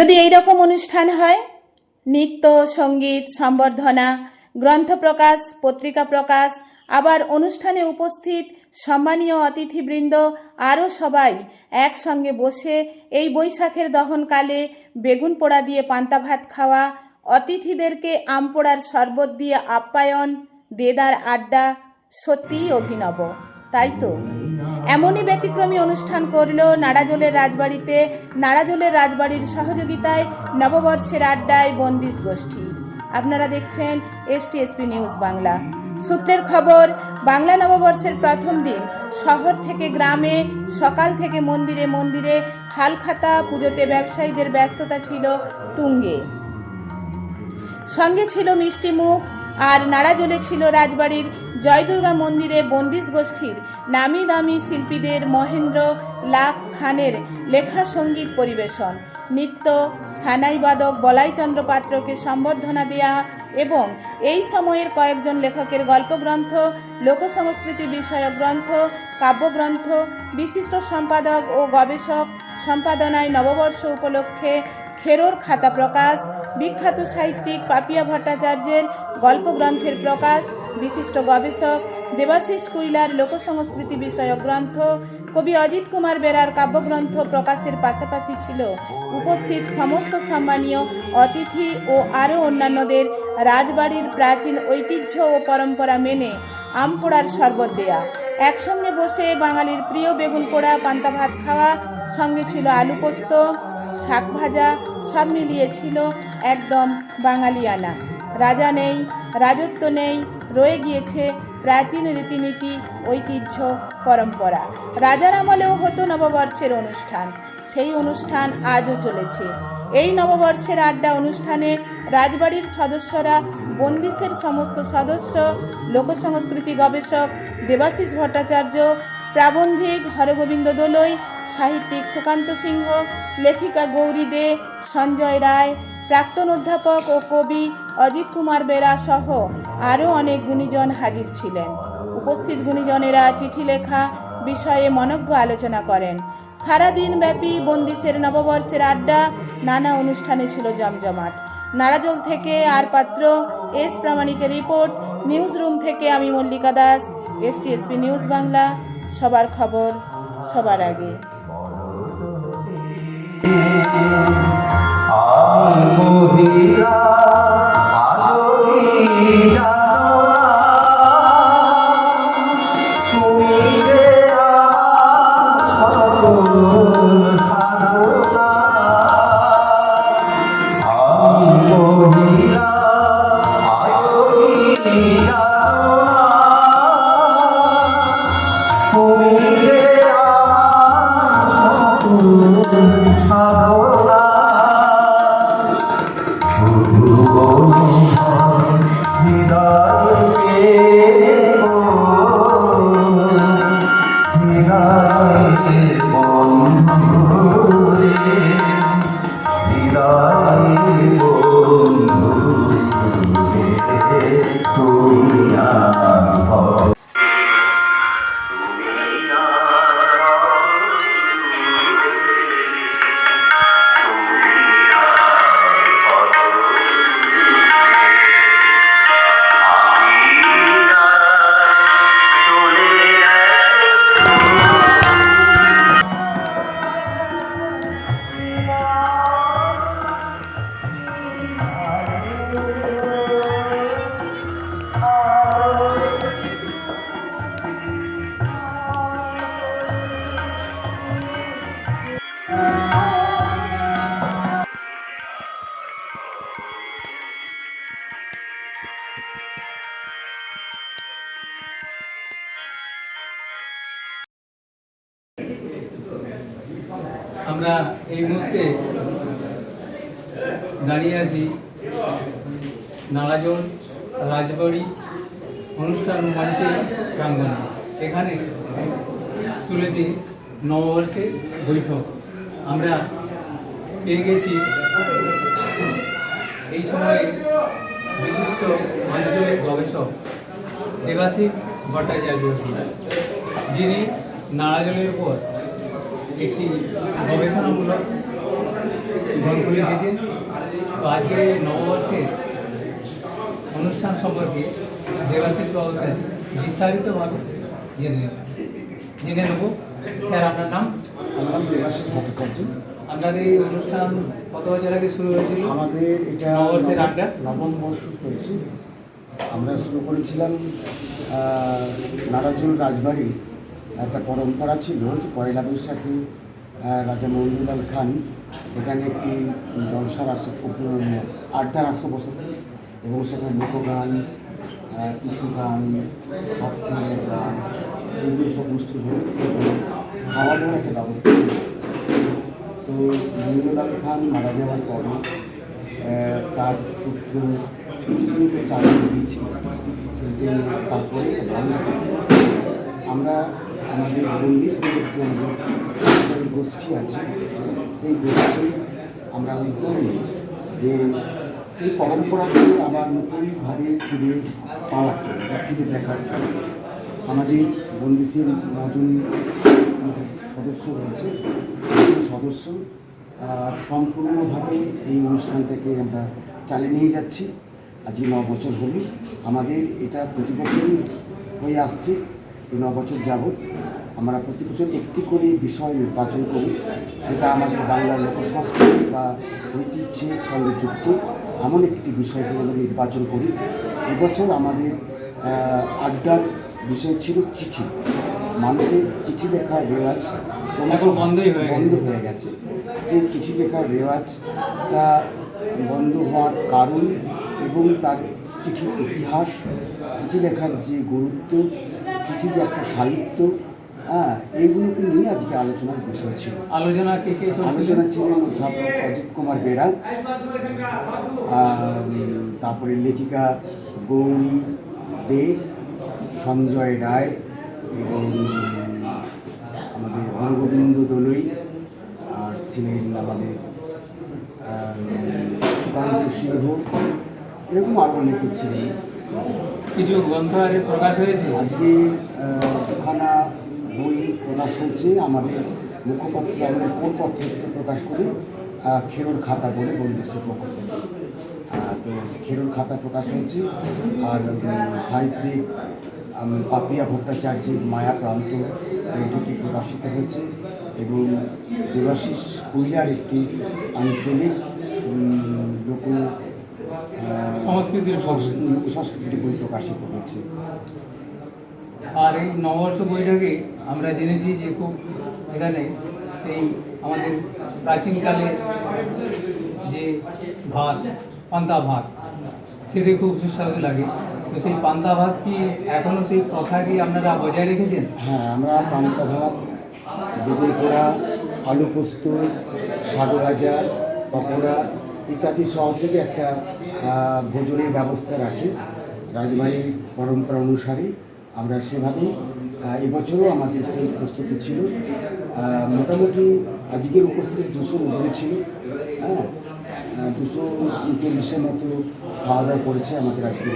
যদি এই রকম অনুষ্ঠান হয়, নৃত্য, সংগীত, সম্বর্ধনা, গ্রন্থ প্রকাশ, পত্রিকা প্রকাশ, আবার অনুষ্ঠানে উপস্থিত সম্মানীয় অতিথিবৃন্দ, আরও সবাই একসঙ্গে বসে এই বৈশাখের দহনকালে বেগুন পোড়া দিয়ে পান্তা ভাত খাওয়া, অতিথিদেরকে আম পোড়ার শরবত দিয়ে আপ্যায়ন, দেদার আড্ডা সত্যিই অভিনব। তাই তো? এমনই ব্যতিক্রমী অনুষ্ঠান করল নাড়াজোলের রাজবাড়িতে। নাড়াজোলের রাজবাড়ির সহযোগিতায় নববর্ষের আড্ডায় বন্দিশ গোষ্ঠী। আপনারা দেখছেন এসটিএসপি নিউজ বাংলা। সূত্রের খবর, বাংলা নববর্ষের প্রথম দিন। শহর থেকে গ্রামে, সকাল থেকে মন্দিরে মন্দিরে হালখাতা পুজোতে ব্যবসায়ীদের ব্যস্ততা ছিল তুঙ্গে। সঙ্গে ছিল মিষ্টি মুখ আর নাড়াজোলে ছিল রাজবাড়ির জয়দুর্গা মন্দিরে বন্দিশ গোষ্ঠীর নামি দামি শিল্পীদের মহেন্দ্র লাখ খানের লেখা সংগীত পরিবেশন, নৃত্য সানাইবাদক বলাইচন্দ্র পাত্রকে সম্বর্ধনা দেয়া এবং এই সময়ের কয়েকজন লেখকের গল্পগ্রন্থ, লোকসংস্কৃতি বিষয়ক গ্রন্থ, কাব্যগ্রন্থ, বিশিষ্ট সম্পাদক ও গবেষক সম্পাদনায় নববর্ষ উপলক্ষে খেরোর খাতা প্রকাশ, বিখ্যাত সাহিত্যিক পাপিয়া ভট্টাচার্যের গল্পগ্রন্থের প্রকাশ, বিশিষ্ট গবেষক দেবাশিস কুইলার লোকসংস্কৃতি বিষয়ক গ্রন্থ, কবি অজিত কুমার বেরার কাব্যগ্রন্থ প্রকাশের পাশাপাশি ছিল উপস্থিত সমস্ত সম্মানীয় অতিথি ও আরও অন্যান্যদের রাজবাড়ির প্রাচীন ঐতিহ্য ও পরম্পরা মেনে আম পোড়ার শরবত দেয়া। একসঙ্গে বসে বাঙালির প্রিয় বেগুন পোড়া, পান্তা ভাত খাওয়া, সঙ্গে ছিল আলু পোস্ত শাক ভাজা সব মিলিয়ে ছিল একদম বাঙালিয়ানা। রাজা নেই, রাজত্ব নেই, রয়ে গিয়েছে প্রাচীন রীতিনীতি, ঐতিহ্য, পরম্পরা। রাজার আমলেও হতো নববর্ষের অনুষ্ঠান, সেই অনুষ্ঠান আজও চলেছে। এই নববর্ষের আড্ডা অনুষ্ঠানে রাজবাড়ির সদস্যরা, বন্দিশের সমস্ত সদস্য, লোকসংস্কৃতি গবেষক, দেবাশিস ভট্টাচার্য প্রাবন্ধিক হরগোবিন্দ দোলই, সাহিত্যিক সুকান্ত সিংহ, লেখিকা গৌরী দে, সঞ্জয় রায়, প্রাক্তন অধ্যাপক ও কবি অজিত কুমার বেরা সহ আরও অনেক গুণীজন হাজির ছিলেন। উপস্থিত গুণীজনেরা চিঠি লেখা বিষয়ে মনজ্ঞ আলোচনা করেন। সারাদিন ব্যাপী বন্দিশের নববর্ষের আড্ডা, নানা অনুষ্ঠানে ছিল জমজমাট। নারাজল থেকে আর পাত্র, এস প্রামাণিকের রিপোর্ট নিউজ রুম থেকে আমি মল্লিকা দাস এসটিএসপি নিউজ বাংলা। সবার খবর সবার আগে। আমরা এই মুহূর্তে দাঁড়িয়ে আছি নালাজোর রাজবাড়ি অনুষ্ঠান মঞ্চে প্রাঙ্গণে। এখানে চলেছে নববর্ষের বৈঠক। আমরা পেয়ে গেছি এই সময়ে বিশিষ্ট আঞ্চলিক গবেষক দেবাশিস ভট্টাচার্য যিনি নাড়াজলের উপর একটি গবেষণামূলক করে দিয়েছেন তো আজকে নববর্ষের অনুষ্ঠান সম্পর্কে দেবাশিস বাবুর কাছে বিস্তারিতভাবে জেনে জেনে নেব। স্যার আপনার নাম? আমার নাম দেবাশিস ভট্টাচার্য। আপনাদের এই অনুষ্ঠান কত বছর আগে শুরু হয়েছিল? আমাদের এটা নববর্ষের আড্ডা? নবম বর্ষ চলছে। আমরা শুরু করেছিলাম নারাজুল রাজবাড়ি। একটা পরম্পরা ছিল যে পয়লা বৈশাখে রাজা মহিনুলাল খান এখানে একটি জলসার আসর আড্ডার আসর বসাতেন এবং সেখানে লোকগান টুসু গান সপ্তাহের গান এইগুলো সব হতো এবং খাওয়া দাওয়ার একটা ব্যবস্থা। তো মহিনুলাল খান মারা যাওয়ার পরে তার পুত্র চাকরি দিয়েছিলেন কিন্তু তারপরে আমরা আমাদের বন্দিশ গোষ্ঠী আছে, সেই গোষ্ঠী আমরা উদ্যোগ নিই। যে সেই পরম্পরাকে আবার নতুনভাবে ফিরে পাওয়ার জন্য বা ফিরে দেখার জন্য। আমাদের বন্দিশের নজন সদস্য রয়েছে। সদস্য সম্পূর্ণভাবে এই অনুষ্ঠানটাকে আমরা চালিয়ে নিয়ে যাচ্ছি। আজকে ন বছর হলো। আমাদের এটা প্রতি বছরই হয়ে আসছে। ন বছর যাবৎ আমরা প্রতি বছর একটি করে বিষয় নির্বাচন করি। সেটা আমাদের বাংলার লোকসংস্কৃতি বা ঐতিহ্যের সঙ্গে যুক্ত এমন একটি বিষয়কে আমরা নির্বাচন করি। এবছর আমাদের আড্ডার বিষয় ছিল চিঠি। মানুষের চিঠি লেখার রেওয়াজ বন্ধ হয়ে গেছে। সেই চিঠি লেখার রেওয়াজটা বন্ধ হওয়ার কারণ এবং তার চিঠির ইতিহাস চিঠি লেখার যে গুরুত্ব চিঠি যে একটা সাহিত্য হ্যাঁ এইগুলোকে নিয়ে আজকে আলোচনার বিষয় ছিল। আলোচনা কে কে আলোচনা ছিলেন অধ্যাপক অজিত কুমার আম, তারপরে লেখিকা গৌরী দে সঞ্জয় রায় এবং আমাদের হরগোবিন্দ দলই আর ছিলেন আমাদের আম, সুকান্ত সিংহ। এরকম আরও অনেকে ছিলেন। কিছু গ্রন্থ আরে প্রকাশ হয়েছে? আজকে দুখানা বই প্রকাশ হয়েছে। আমাদের মুখপত্র আমাদের কোন পত্র প্রকাশ করে। খেরোর খাতা বলে থেকে। আহ, তো খেরোর খাতা প্রকাশ হয়েছে। আর সাহিত্যিক পাপিয়া ভট্টাচার্যের মায়া প্রান্ত এই দুটি প্রকাশিত হয়েছে। এবং দেবাশিস কুইলার একটি আঞ্চলিক লোক সংস্কৃতির বই। সংস্কৃ- সংস্কৃতির বই প্রকাশিত হয়েছে। আর এই নববর্ষ বৈঠকে আমরা জেনেছি যে খুব এখানে সেই আমাদের প্রাচীনকালে যে ভাত পান্তা ভাত খেতে খুব সুস্বাদু লাগে। তো সেই পান্তা ভাত কি এখনও সেই প্রথা কি আপনারা বজায় রেখেছেন? হ্যাঁ আমরা পান্তা ভাত বেগুন পোড়া আলু পোস্ত শাক ভাজা পকোড়া ইত্যাদি সহযোগে একটা ভোজনের ব্যবস্থা রাখি। রাজবাড়ির পরম্পরা অনুসারে আমরা সেভাবেই এবছরও আমাদের সেই প্রস্তুতি ছিল। মোটামুটি আজকের উপস্থিতি দুশো উপরে ছিল। হ্যাঁ দুশো চল্লিশের মতো খাওয়া দাওয়া করেছে আমাদের আজকের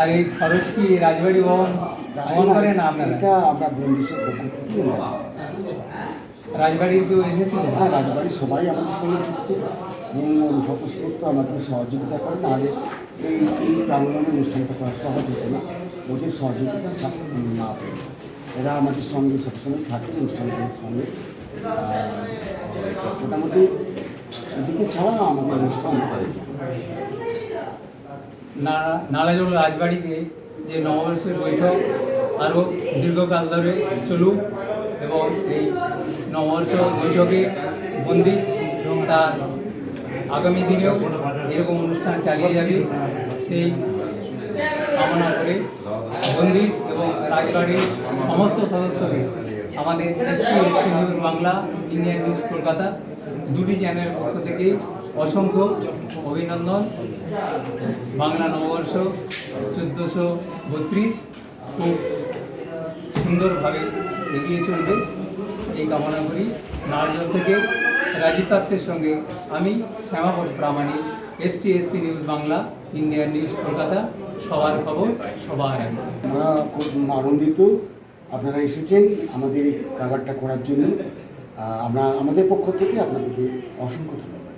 আর এই খরচ কি রাজবাড়ি ভবন করে না এটা আমরা বন্ধুদের পক্ষ থেকে রাজবাড়ির কেউ এসেছিল? হ্যাঁ রাজবাড়ির সবাই আমাদের সঙ্গে যুক্ত। স্বতঃস্ফূর্ত আমাদের সহযোগিতা করে নাহলে এই এই প্রাঙ্গণে অনুষ্ঠানটা করা সহজ হতো না। ওদের সহযোগিতা না পেলে এরা আমাদের সঙ্গে সবসময় থাকে, অনুষ্ঠানগুলোর সঙ্গে। মোটামুটি এদিকে ছাড়া আমাদের অনুষ্ঠান না- নালাজোল রাজবাড়িতে যে নববর্ষের বৈঠক আরও দীর্ঘকাল ধরে চলুক এবং এই নববর্ষ বৈঠকে বন্দিশ এবং তার আগামী দিনেও এরকম অনুষ্ঠান চালিয়ে যাবে। সেই কামনা করে বন্দিশ এবং রাজবাড়ির সমস্ত সদস্যকে আমাদের SP news Bangla, Indian news Kolkata দুটি চ্যানেলের পক্ষ থেকে অসংখ্য অভিনন্দন। বাংলা নববর্ষ চোদ্দোশো বত্রিশ খুব সুন্দরভাবে এগিয়ে চলবে। এই কামনা করি। নারজল থেকে রাজীব সঙ্গে আমি Shyamapada Pramanik, ST ST news Bangla, Indian news Kolkata, সবার খবর, সবার আমরা খুব আনন্দিত, আপনারা এসেছেন আমাদের এই কাভারটা করার জন্য। আমরা, আমাদের পক্ষ থেকে আপনাদেরকে অসংখ্য ধন্যবাদ।